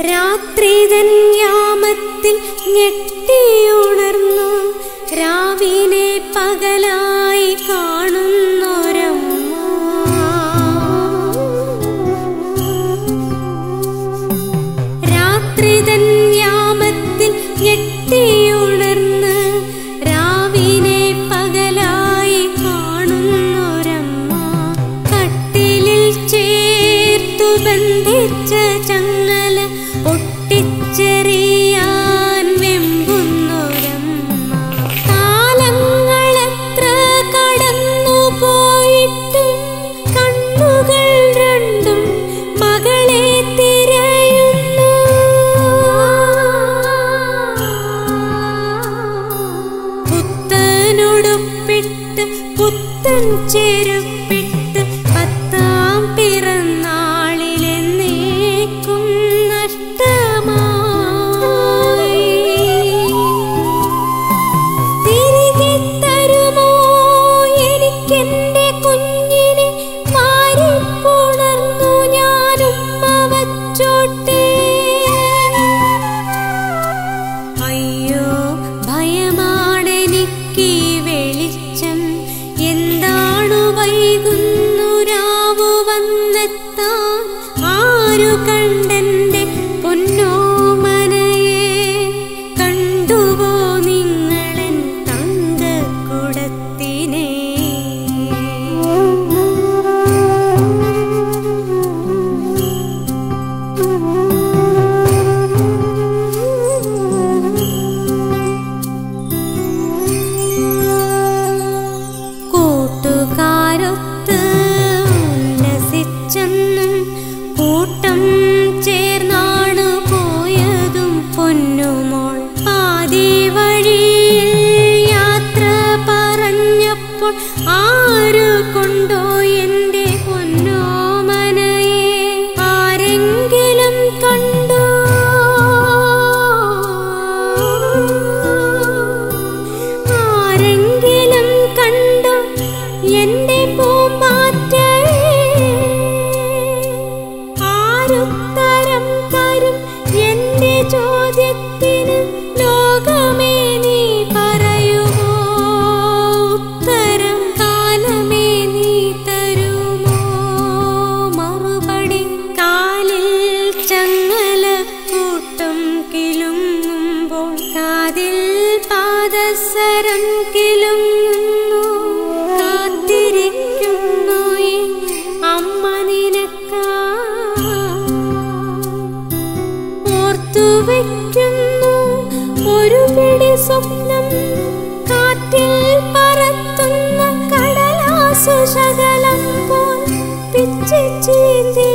രാത്രി യാമത്തിൽ ഞെട്ടിയുണർന്നു. രാവിലെ പകലായി കാ തൻ ചെരുപ്പി സ്വപ്നം കാറ്റിൽ പറത്തുന്ന കടലാസു ശകലം പോൽ പിച്ചിച്ചീന്തേ